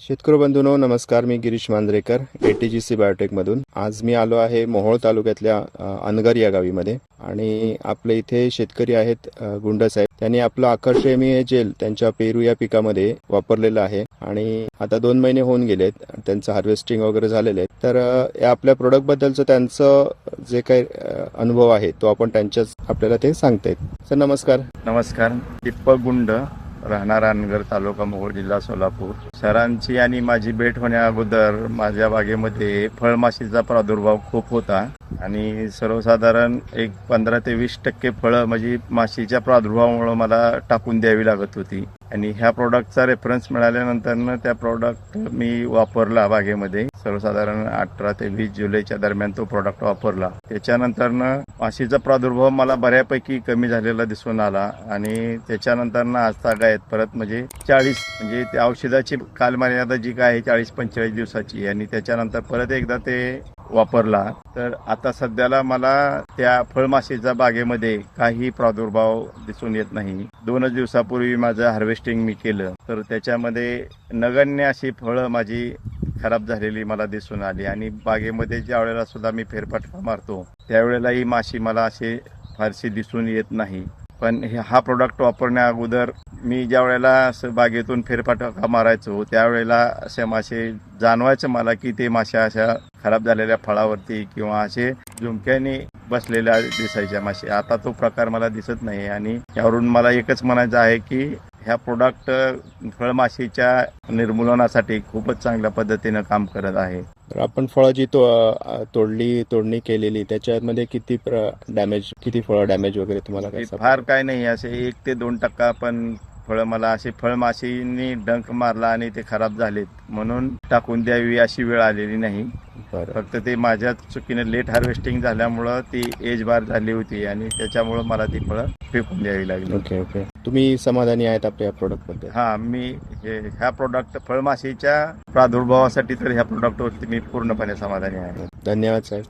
शेतकरी बंधूनो नमस्कार. मी Girish Manjrekar A T G बायोटेकमधून आज मी आलो आहे मोहोळ तालुक्यातल्या अनगर या गावीमध्ये. आणि आपल्या इथे शेतकरी आहेत गुंड गुंडसाहेब त्यांनी आपलं आकर्षमी हे जेल त्यांच्या पेरू या पिकामध्ये वापरलेलं आहे. आणि आता दोन महिने होऊन गेलेत त्यांचं हार्वेस्टिंग वगैरे झालेलं आहे. तर या आपल्या प्रोडक्ट बद्दलचं त्यांचं जे काही अनुभव आहे तो आपण त्यांच्याच आपल्याला ते सांगतायत सर नमस्कार. नमस्कार. दीपक गुंड राहणार रानगर तालुका मोहोळ जिल्हा सोलापूर. सरांची आणि माझी भेट होण्या अगोदर माझ्या बागेमध्ये फळमाशीचा प्रादुर्भाव खूप होता. आणि सर्वसाधारण एक पंधरा ते वीस टक्के फळं म्हणजे माशीच्या प्रादुर्भावामुळे मला टाकून द्यावी लागत होती. आणि ह्या प्रॉडक्टचा रेफरन्स मिळाल्यानंतर त्या प्रॉडक्ट मी वापरला बागेमध्ये. सर्वसाधारण अठरा ते वीस जुलैच्या दरम्यान तो प्रॉडक्ट वापरला. त्याच्यानंतर माशीचा प्रादुर्भाव मला बऱ्यापैकी कमी झालेला दिसून आला. आणि त्याच्यानंतर आज तागायत परत म्हणजे चाळीस म्हणजे त्या औषधाची कालमर्यादा जी काय आहे चाळीस पंचेचाळीस दिवसाची आणि त्याच्यानंतर परत एकदा ते वापरला. तर आता सध्याला मला त्या फळमाशीच्या बागेमध्ये काही प्रादुर्भाव दिसून येत नाही. दोनच दिवसापूर्वी माझं हार्वेस्टिंग मी केलं. तर त्याच्यामध्ये नगण्य अशी फळं माझी खराब झालेली मला दिसून आली आणि बागेमध्ये ज्या वेळेला सुद्धा मी फेरफटका मारतो त्यावेळेला ही माशी मला अशी फारशी दिसून येत नाही. पण हे हा प्रोडक्ट वापरण्या अगोदर मी ज्या वेळेला असं बागेतून फेरफटका मारायचो त्यावेळेला असे मासे जाणवायचं मला की ते माश्या अशा खराब झालेल्या फळावरती किंवा असे झुमक्याने बसलेल्या दिसायच्या मासे. आता तो प्रकार मला दिसत नाही आणि यावरून मला एकच म्हणायचं आहे की ह्या प्रोडक्ट फळमाशीच्या निर्मूलनासाठी खूपच चांगल्या पद्धतीनं काम करत आहे. तर आपण फळं जी तो तोडली तोडणी केलेली त्याच्यामध्ये किती डॅमेज किती फळं डॅमेज वगैरे तुम्हाला फार काय नाही असे एक ते दोन टक्का पण फळं मला असे फळमाशीनी डंक मारला आणि ते खराब झालेत. म्हणून टाकून द्यावी अशी वेळ आलेली नाही. फक्त ते माझ्या चुकीने लेट हार्वेस्टिंग झाल्यामुळं ती एज बार झाली होती आणि त्याच्यामुळं मला ती फळं फेकून द्यावी लागली. Okay okay. तुम्ही समाधानी आहेत आपल्या या प्रोडक्टबद्दल हा मी हे ह्या प्रोडक्ट फळमाशीच्या प्रादुर्भावासाठी तर ह्या प्रोडक्टवरती मी पूर्णपणे समाधानी आहे. धन्यवाद साहेब.